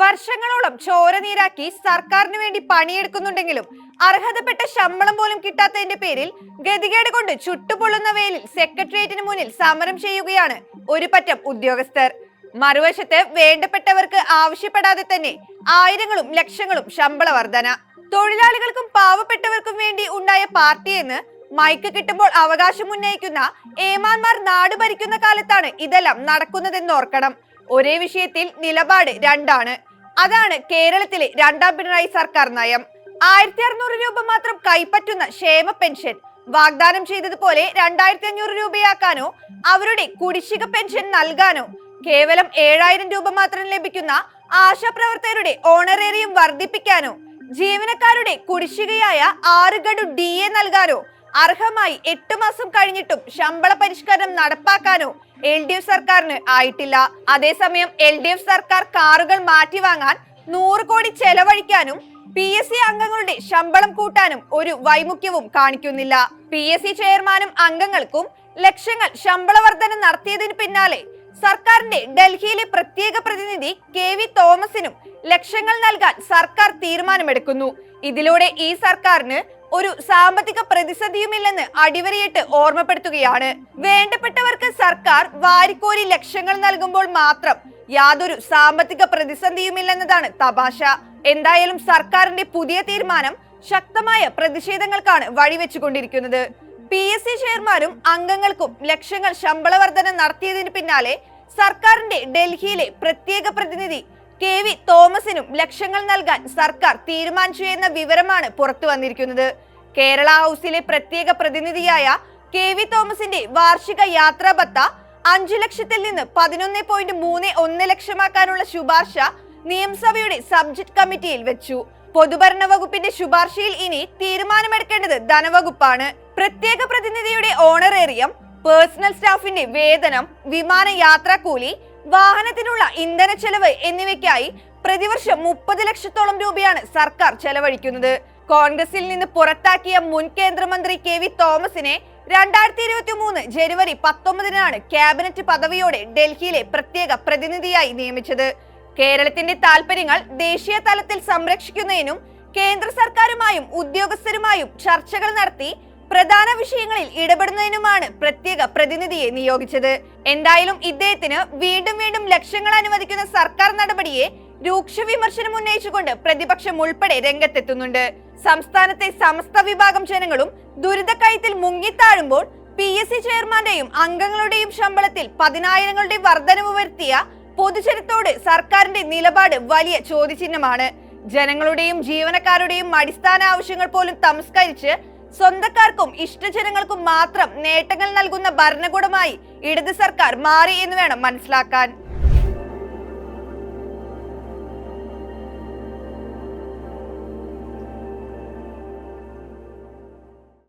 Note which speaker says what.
Speaker 1: വർഷങ്ങളോളം ചോര നീരാക്കി സർക്കാരിന് വേണ്ടി പണിയെടുക്കുന്നുണ്ടെങ്കിലും അർഹതപ്പെട്ട ശമ്പളം പോലും കിട്ടാത്തതിന്റെ പേരിൽ ഗതികേട് കൊണ്ട് ചുട്ടുപൊള്ളുന്ന വെയിലിൽ സെക്രട്ടേറിയറ്റിന് മുന്നിൽ സമരം ചെയ്യുകയാണ് ഒരു പറ്റം ഉദ്യോഗസ്ഥർ. മറുവശത്ത് വേണ്ടപ്പെട്ടവർക്ക് ആവശ്യപ്പെടാതെ തന്നെ ആയിരങ്ങളും ലക്ഷങ്ങളും ശമ്പള വർധന. തൊഴിലാളികൾക്കും പാവപ്പെട്ടവർക്കും വേണ്ടി ഉണ്ടായ പാർട്ടിയെന്ന് മൈക്ക് കിട്ടുമ്പോൾ അവകാശം ഉന്നയിക്കുന്ന ഏമാന്മാർ നാട് ഭരിക്കുന്ന കാലത്താണ് ഇതെല്ലാം നടക്കുന്നതെന്ന് ഓർക്കണം. ഒരേ വിഷയത്തിൽ നിലപാട് രണ്ടാണ്. അതാണ് കേരളത്തിലെ രണ്ടാം പിണറായി സർക്കാർ നയം. ആയിരത്തി അറുന്നൂറ് രൂപ മാത്രം കൈപ്പറ്റുന്ന ക്ഷേമ പെൻഷൻ. വാഗ്ദാനം ചെയ്തതുപോലെ രണ്ടായിരത്തി അഞ്ഞൂറ് രൂപയാക്കാനോ അവരുടെ കുടിശ്ശിക പെൻഷൻ നൽകാനോ കേവലം ഏഴായിരം രൂപ മാത്രം ലഭിക്കുന്ന ആശാപ്രവർത്തകരുടെ ഓണറേറിയം വർദ്ധിപ്പിക്കാനോ ജീവനക്കാരുടെ കുടിശ്ശികയായ ആറ് ഡി എ നൽകാനോ അർഹമായി എട്ട് മാസം കഴിഞ്ഞിട്ടും ശമ്പള പരിഷ്കരണം നടപ്പാക്കാനോ എൽ ഡി എഫ് സർക്കാരിന് ആയിട്ടില്ല. അതേസമയം എൽ ഡി എഫ് സർക്കാർ കാറുകൾ മാറ്റി വാങ്ങാൻ നൂറ് കോടി ചെലവഴിക്കാനും പി എസ് സി അംഗങ്ങളുടെ ശമ്പളം കൂട്ടാനും ഒരു വൈമുഖ്യവും കാണിക്കുന്നില്ല. പി എസ് സി ചെയർമാനും അംഗങ്ങൾക്കും ലക്ഷങ്ങൾ ശമ്പള വർധന നടത്തിയതിനു പിന്നാലെ സർക്കാരിന്റെ ഡൽഹിയിലെ പ്രത്യേക പ്രതിനിധി കെ വി തോമസിനും ലക്ഷങ്ങൾ നൽകാൻ സർക്കാർ തീരുമാനമെടുക്കുന്നു. ഇതിലൂടെ ഈ സർക്കാരിന് ഒരു സാമ്പത്തിക പ്രതിസന്ധിയുമില്ലെന്ന് അടിവരയിട്ട് ഓർമ്മപ്പെടുത്തുകയാണ്. വേണ്ടപ്പെട്ടവർക്ക് സർക്കാർ വാരിക്കോരി ലക്ഷങ്ങൾ നൽകുമ്പോൾ മാത്രം യാതൊരു സാമ്പത്തിക പ്രതിസന്ധിയുമില്ലെന്നതാണ് തപാശ. എന്തായാലും സർക്കാരിന്റെ പുതിയ തീരുമാനം ശക്തമായ പ്രതിഷേധങ്ങൾക്കാണ് വഴിവെച്ചുകൊണ്ടിരിക്കുന്നത്. പി എസ് സി അംഗങ്ങൾക്കും ലക്ഷങ്ങൾ ശമ്പള വർധന നടത്തിയതിന് പിന്നാലെ സർക്കാരിന്റെ ഡൽഹിയിലെ പ്രത്യേക പ്രതിനിധി കെ വി തോമസിനും ലക്ഷങ്ങൾ നൽകാൻ സർക്കാർ തീരുമാനിച്ചു എന്ന വിവരമാണ് പുറത്തു വന്നിരിക്കുന്നത്. കേരള ഹൗസിലെ പ്രത്യേക പ്രതിനിധിയായ കെ വി തോമസിന്റെ വാർഷിക യാത്രാ ഭത്ത അഞ്ചു ലക്ഷത്തിൽ നിന്ന് പതിനൊന്ന് പോയിന്റ് മൂന്ന് ഒന്ന് ലക്ഷമാക്കാനുള്ള ശുപാർശ നിയമസഭയുടെ സബ്ജക്ട് കമ്മിറ്റിയിൽ വെച്ചു. പൊതുഭരണ വകുപ്പിന്റെ ശുപാർശയിൽ ഇനി തീരുമാനമെടുക്കേണ്ടത് ധനവകുപ്പാണ്. പ്രത്യേക പ്രതിനിധിയുടെ ഓണറേറിയം പേഴ്സണൽ സ്റ്റാഫിന്റെ വേതനം വിമാന യാത്രാക്കൂലി വാഹനത്തിനുള്ള ഇന്ധന ചെലവ് എന്നിവയ്ക്കായി പ്രതിവർഷം മുപ്പത് ലക്ഷത്തോളം രൂപയാണ് സർക്കാർ ചെലവഴിക്കുന്നത്. കോൺഗ്രസിൽ നിന്ന് പുറത്താക്കിയ മുൻ കേന്ദ്രമന്ത്രി കെ വി തോമസിനെ രണ്ടായിരത്തി ഇരുപത്തി മൂന്ന് ജനുവരി പത്തൊമ്പതിനാണ് ക്യാബിനറ്റ് പദവിയോടെ ഡൽഹിയിലെ പ്രത്യേക പ്രതിനിധിയായി നിയമിച്ചത്. കേരളത്തിന്റെ താൽപര്യങ്ങൾ ദേശീയ തലത്തിൽ സംരക്ഷിക്കുന്നതിനും കേന്ദ്ര സർക്കാരുമായും ഉദ്യോഗസ്ഥരുമായും ചർച്ചകൾ നടത്തി പ്രധാന വിഷയങ്ങളിൽ ഇടപെടുന്നതിനുമാണ് പ്രത്യേക പ്രതിനിധിയെ നിയോഗിച്ചത്. എന്തായാലും ഇദ്ദേഹത്തിന് വീണ്ടും വീണ്ടും ലക്ഷങ്ങൾ അനുവദിക്കുന്ന സർക്കാർ നടപടിയെ രൂക്ഷ വിമർശനം ഉന്നയിച്ചുകൊണ്ട് പ്രതിപക്ഷം ഉൾപ്പെടെ രംഗത്തെത്തുന്നുണ്ട്. സംസ്ഥാനത്തെ സമസ്ത വിഭാഗം ജനങ്ങളും ദുരിതക്കയത്തിൽ മുങ്ങിത്താഴുമ്പോൾ പി എസ് സി ചെയർമാന്റെയും അംഗങ്ങളുടെയും ശമ്പളത്തിൽ പതിനായിരങ്ങളുടെ വർധനവ് വരുത്തിയ പൊതുജനത്തോട് സർക്കാരിന്റെ നിലപാട് വലിയ ചോദ്യചിഹ്നമാണ്. ജനങ്ങളുടെയും ജീവനക്കാരുടെയും അടിസ്ഥാന ആവശ്യങ്ങൾ പോലും തമസ്കരിച്ച് സ്വന്തക്കാർക്കും ഇഷ്ടജനങ്ങൾക്കും മാത്രം നേട്ടങ്ങൾ നൽകുന്ന ഭരണകൂടമായി ഇടത് സർക്കാർ മാറി എന്ന് വേണം മനസ്സിലാക്കാൻ.